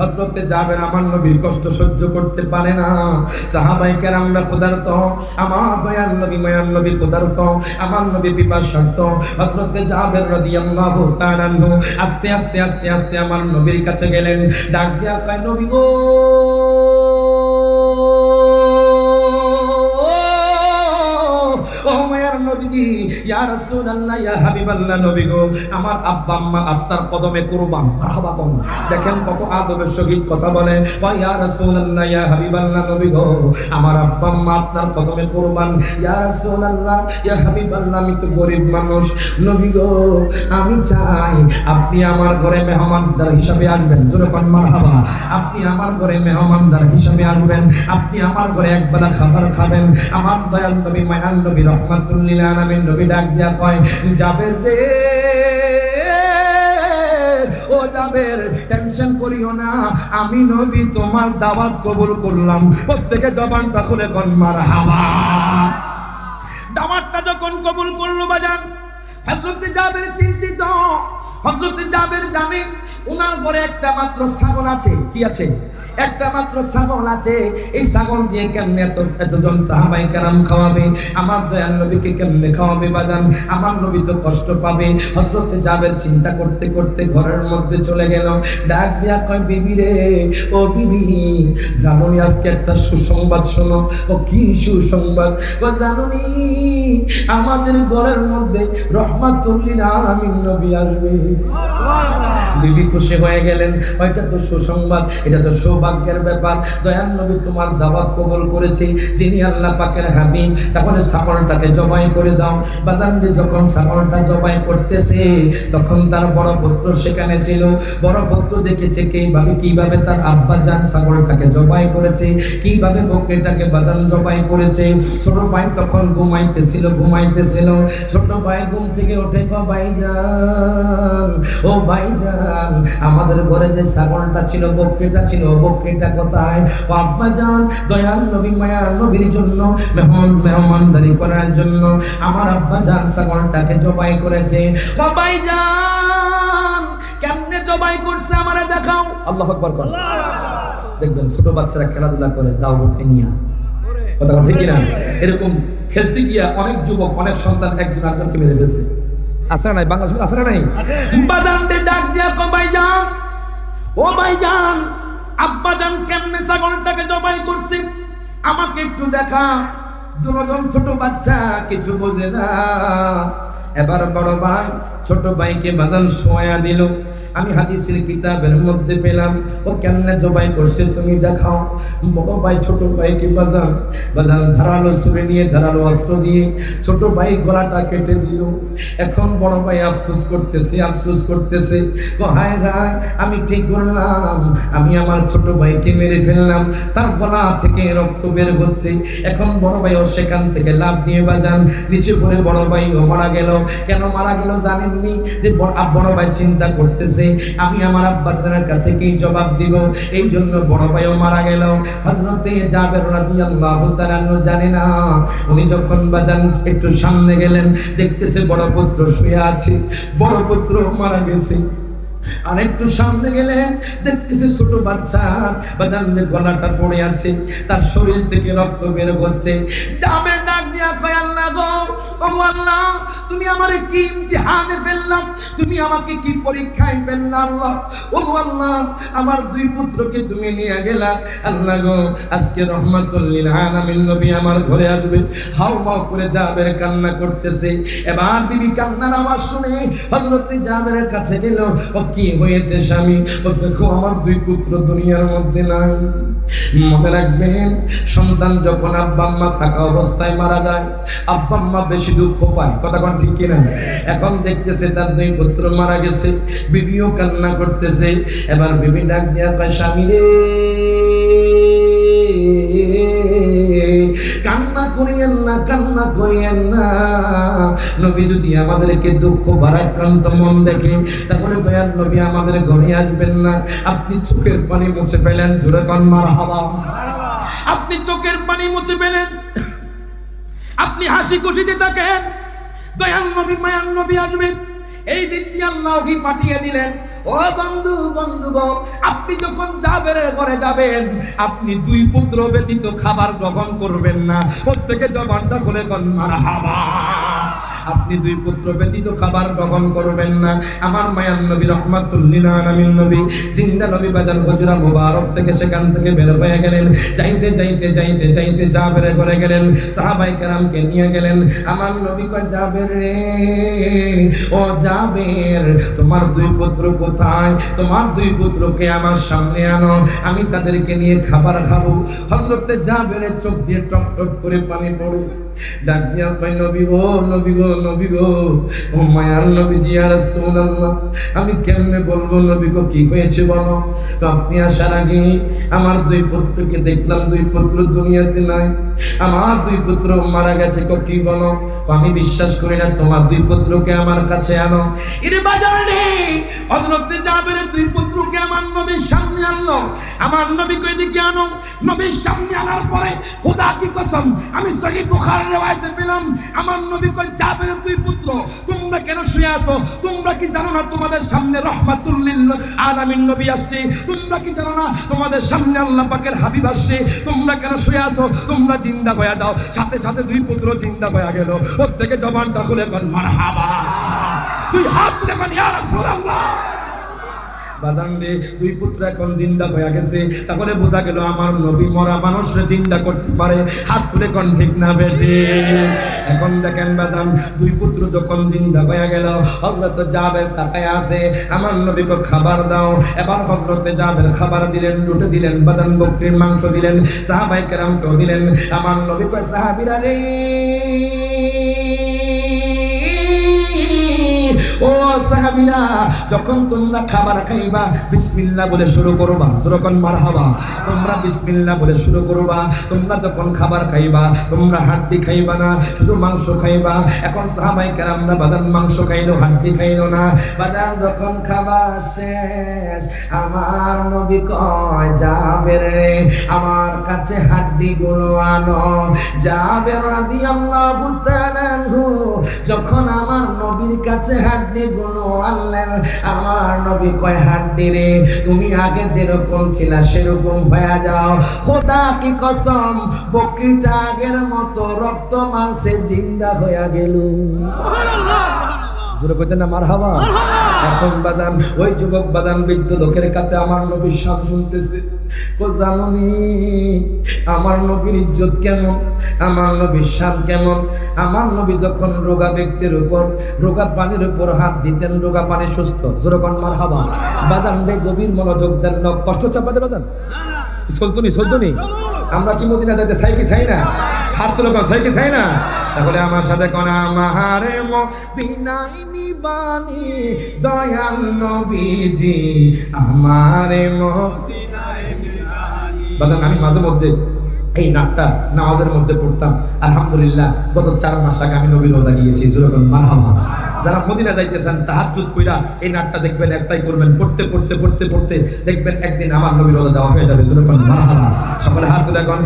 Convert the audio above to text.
হজরতে যাবেন আমার নবীর কষ্ট সহ্য করতে পারে না। সাহাবাই কেরামরা ক্ষুধার্ত, আমার দয়াল নবী, মায়ার নবী ক্ষুধার্ত, আমার নবী পিপাসার্থ হজরতে যাবেন রদি আল্লাহ আস্তে আস্তে আস্তে আস্তে আমার নবীর কাছে গেলেন। ডাক দেয়া নবী গো! গো, আমার আব্বা, আম্মা কদমে কুরবান দেখেন কত আদবের সহিত কথা বলে ইয়া রাসূলুল্লাহ, ইয়া হাবিবাল্লাহ নবী গো, আমার আব্বা, আম্মা আপনার কদমে কুরবান। ইয়া রাসূলুল্লাহ, ইয়া হাবিবাল্লাহ, আমি তো মানুষ। নবী গো, আমি চাই আপনি আমার ঘরে মেহমানদার হিসাবে আসবেন। জোরে কোন, মারহাবা। আপনি আমার ঘরে মেহমানদার হিসাবে আসবেন। আপনি আমার ঘরে একবেলা খাবার খাবেন। আমার দয়াল নবী মায়ান নবী রহমাতুল্লিল আলামিন নবী ডাক দিয়া কয় যাবের রে, ও যাবের, টেনশন করিও না, আমি নবী তোমার দাওয়াত কবুল করলাম। প্রত্যেকে জবানটা খুলে কোন মারহাবা। দাওয়াতটা যখন কবুল করল বাজান হজরতে জাবের চিন্তিত হজরতে জাবের জানে ওনার ঘরে একটা মাত্র ছাগল আছে, কি আছে? একটা মাত্র ছাগল আছে। এই ছাগল দিয়ে কেমনে এত এতজন সাহাবাই কেরাম খাওয়াবে? আমার দয়াল নবীকে কেমনে খাওয়াবে বাজান? আমার নবী তো কষ্ট পাবে। হজরতে যাবের চিন্তা করতে করতে ঘরের মধ্যে চলে গেল। ডাক দিয়া কয়, বিবি রে, ও বিবি, জানুনি আজকে একটা সুসংবাদ শোনো। ও কি সুসংবাদ? ও জানুনি, আমাদের ঘরের মধ্যে রহমাতুল্লিল আলামিন নবী আসবে। বিবি খুশি হয়ে গেলেন। হয়তো তো সুসংবাদ, এটা তো সৌভাগ্যের ব্যাপার। দয়াল নবী তোমার দাওয়াত কবুল করেছি, যিনি আল্লাহ পাকের হাবিব। তখন ছাগলটাকে জবাই করে দাও। বাজানকে যখন ছাগলটা জবাই করতেছে, তখন তার বড় পুত্র সেখানে ছিল। বড় পুত্র দেখেছে কীভাবে কীভাবে তার আব্বা যান ছাগলটাকে জবাই করেছে, কীভাবে বকরিটাকে বাজান জবাই করেছে। ছোট ভাই তখন ঘুমাইতেছিল ঘুমাইতেছিল। ছোট ভাই ঘুম থেকে উঠে কো ভাইজান, ও আমাদের ঘরে যে ছাগলটা ছিল, বকরিটা ছিল, বকরিটা কোথায়? আব্বা দয়াল নবী, মায়ার নবীর জন্য, মেহমান, মেহমানদারি করার জন্য আমার আব্বা ছাগলটাকে জবাই করেছে। ভাইজান কেমনে জবাই করছে আমারে দেখাও। আল্লাহ আকবার কর। দেখবেন ছোট বাচ্চারা খেলাধুলা করে, দাও রুটি নিয়ে কথা ঠিক না এরকম খেলতে গিয়া অনেক যুবক, অনেক সন্তান একজন আরেকজনকে মেরে ফেলছে। আসরা নাই বাংলা আসরা নাই? বাজান দে ডাক দিয়া কো ভাইজান, ও ভাইজান আব্বা যান কেমনে ছাগলটাকে জবাই করছি? আমাকে একটু দেখা। দুজন ছোট বাচ্চা কিছু বোঝে না। এবার বড় ভাই ছোট ভাইকে বাজান শোয়া দিল। আমি হাদিসের কিতাবের মধ্যে পেলাম, ও কেমনে জবাই করছে তুমি দেখাও। বড় ভাই, ছোট ভাইকে বাজান? বাজান ধারালো সুরে নিয়ে ধারালো অস্ত্র দিয়ে ছোট ভাই গলাটা কেটে দিল। এখন বড় ভাই আফসোস করতেছে আফসোস করতেছে। ও হায় হায় আমি ঠিক করলাম, আমি আমার ছোট ভাইকে মেরে ফেললাম। তার গলা থেকে রক্ত বের হচ্ছে। এখন বড় ভাই ও সেখান থেকে লাভ দিয়ে বাজান। নিচে পড়ে বড় ভাই ও মারা গেল। কেন মারা গেল জানেননি? যে বড় ভাই চিন্তা করতেছে আমি আমার আব্বাদের কাছে কি জবাব দিব? এই জন্য বড় ভাইও মারা গেল। হজরতে জাবের রাদিয়াল্লাহু তাআলা জানে না। উনি যখন বাজান একটু সামনে গেলেন, দেখতেছে বড় পুত্র শুয়ে আছে, বড় পুত্র মারা গেছে। আর একটু সামনে গেলে দেখতেছে ছোট বাচ্চা বাজানবে গলাটা পড়ে আছে, তার শরীর থেকে রক্ত বের হচ্ছে। যাবে ডাক দিয়া গো, ও আল্লাহ, তুমি আমারে কি ইমতিহানে ফেললাম তুমি আমাকে কি পরীক্ষায় আল্লাহ? ও আল্লাহ, আমার দুই পুত্রকে তুমি নিয়ে গেলা। আল্লাহ গো, আজকে রহমাতুল্লিল নবী আমার ঘরে আসবে। হাউ মাউ করে জাবের কান্না করতেছে। এবার বিবি কান্নার আওয়াজ শুনে হযরত জাবেরের কাছে গেল। ও কি হয়েছে স্বামী? দেখো, আমার দুই পুত্র দুনিয়ার মধ্যে নাই। মনে রাখবেন, সন্তান যখন আব্বা আম্মা থাকা অবস্থায় মারা যায়, আব্বা আম্মা বেশি দুঃখ পায়। কথা কোন ঠিক কিনা? এখন দেখতেছে তার দুই পুত্র মারা গেছে, বিবিও কান্না করতেছে। এবার বিবি ডাক দিয়া কয়, স্বামী রে, কান্না করিয়েন না, কান্না করিয়েন না। নবী যদি আমাদেরকে দুঃখ, ভারাক্রান্ত মন দেখে, তাহলে দয়াল নবী আমাদের ঘরে আসবেন না। আপনি চোখের পানি মুছে ফেলেন, জোরে কন্মার হাওয়া আপনি চোখের পানি মুছে ফেলেন, আপনি হাসি খুশিতে থাকেন, দয়াল নবী, মায়াল নবী আসবেন। এই দিন দিয়ে আল্লাহ পাঠিয়ে দিলেন, ও বন্ধু বন্ধু গো আপনি যখন যাবেন ঘরে যাবেন, আপনি দুই পুত্র ব্যতীত খাবার গ্রহণ করবেন না। প্রত্যেকে জবানটা খুলে কন, মারহাবা। আপনি দুই পুত্র ব্যতীত খাবার গ্রহণ করবেন না। আমার মায়ান নবী রহমাতুল্লিল আলামিন নবী, জিন্দা নবী বাজার হুজরা মুবারক থেকে সেখান থেকে বের হয়ে গেলেন। যাইতে যাইতে যাইতে যাইতে জাবের করে গেলেন, সাহাবাই কেরামকে নিয়ে গেলেন। আমার নবী কয়, জাবের রে, ও জাবের, তোমার দুই পুত্র কোথায়? তোমার দুই পুত্রকে আমার সামনে আনো, আমি তাদেরকে নিয়ে খাবার খাব। হজরতে জাবেরের চোখ দিয়ে টপ টপ করে পানি পড়ে। ডাক দিয়া পাই নবী গো নবী গো নবী গো, ও মায়ার নবী জি আর রাসূলুল্লাহ, আমি কেমনে বলব নবী গো, কি হয়েছে বলো? আপনি আসার আগে আমার দুই পুত্রকে দেখলাম, দুই পুত্র দুনিয়াতে নাই। আমার দুই পুত্র মারা গেছে কো কি বলো? আমি বিশ্বাস করি না, তোমার দুই পুত্রকে আমার কাছে আনো। বাজার হযরত জাবের দুই পুত্রকে আমার নবীর সামনে আমার নবী কই দিকে আনো। নবীর সামনে আনার পরে, খোদা কি কসম, আমি সহি বুখারীর আমার নবী কই জাবের দুই পুত্র, তোমরা কেন শুয়ে আছো? তোমরা কি জানো না তোমাদের সামনে রহমাতুল লিল আলামিন নবী আসছে? তোমরা কি জানো তোমাদের সামনে আল্লাহ হাবিব আসছে? তোমরা কেন শুয়ে আছো? তোমরা জিন্দা হয়ে যাও। সাথে সাথে দুই পুত্র জিন্দা হয়ে গেল। প্রত্যেকে জবানটা খুলে কন মারহাবা, তুই হাত তুলে বাজান রে, দুই পুত্র এখন জিন্দা হয়ে গেছে। তাহলে বোঝা গেল আমার নবী মরা মানুষরে জিন্দা করতে পারে। হাত তুলে কোন ঠিক না বেটে এখন দেখেন বাজান, দুই পুত্র যখন জিন্দা হয়ে গেল হজরত জাবের তাকায় আছে। আমার নবীকে খাবার দাও। এবার হজরতে জাবের খাবার দিলেন, রুটে দিলেন, বাজান বকরির মাংস দিলেন সাহাবাই কেরামকেও দিলেন। আমার নবী কয়, সাহাবিরা রে! ও সাহাবীরা, যখন তোমরা খাবার খাইবা, বিসমিল্লাহ বলে শুরু করবা। যখন মারহাবা। তোমরা বিসমিল্লাহ বলে শুরু করবা। তোমরা যখন খাবার খাইবা, তোমরা হাড্ডি খাইবা না, শুধু মাংস খাইবা। এখন সাহাবাই কেরামরা বাজান মাংস খাইলো, হাড্ডি খাইলো না। বাজান যখন খাবার শেষ, আমার নবী কয় যাবে রে, আমার কাছে হাড্ডি গুলো আনো যাবে তাআলা আনহু। যখন আমার নবীর কাছে হাড্ডি গুলো আনলেন। আমার নবী কয় হাড্ডি রে তুমি আগে যেরকম ছিলা সেরকম হয়ে যাও। খোদা কি কসম বকরিটা আগের মতো রক্ত মাংসে জিন্দা হয়ে গেল। জোরে কইতেন না মারহাবা। এখন বাজান ওই যুবক বাজান বৃদ্ধ লোকের কাছে আমার নবীর শান শুনতেছে। ও জাননি আমার নবীর ইজ্জত কেমন? আমার নবীর শান কেমন? আমার নবী যখন রোগা ব্যক্তির উপর রোগা পানির উপর হাত দিতেন রোগা পানি সুস্থ। জোরকন মারহাবা। বাজান বে গভীর মনোযোগ দেন কষ্ট চাপাতে বাজান। চলতনি চলতনি আমরা কি মদিনা যাইতে চাই কি চাই না? হাত তুলে চাই কি চাই না? তাহলে আমার সাথে কোন আমারে মদিনাই নিবানি দয়াল নবীজি, আমারে মদিনাই বাজান, আমি মাঝে মধ্যে এই নাটটা নামাজের মধ্যে পড়তাম। আলহামদুলিল্লাহ, গত চার মাস আগে আমি নবীর রোজা গিয়েছি যেরকম মারহামা। যারা মদিনা যাইতেছেন তাহার চুত কইরা এই নাটটা দেখবেন, একটাই করবেন, পড়তে পড়তে পড়তে পড়তে দেখবেন একদিন আমার নবীর রোজা যাওয়া হয়ে যাবে যেরকম মারহামা। সকলে হাত তুলে এখন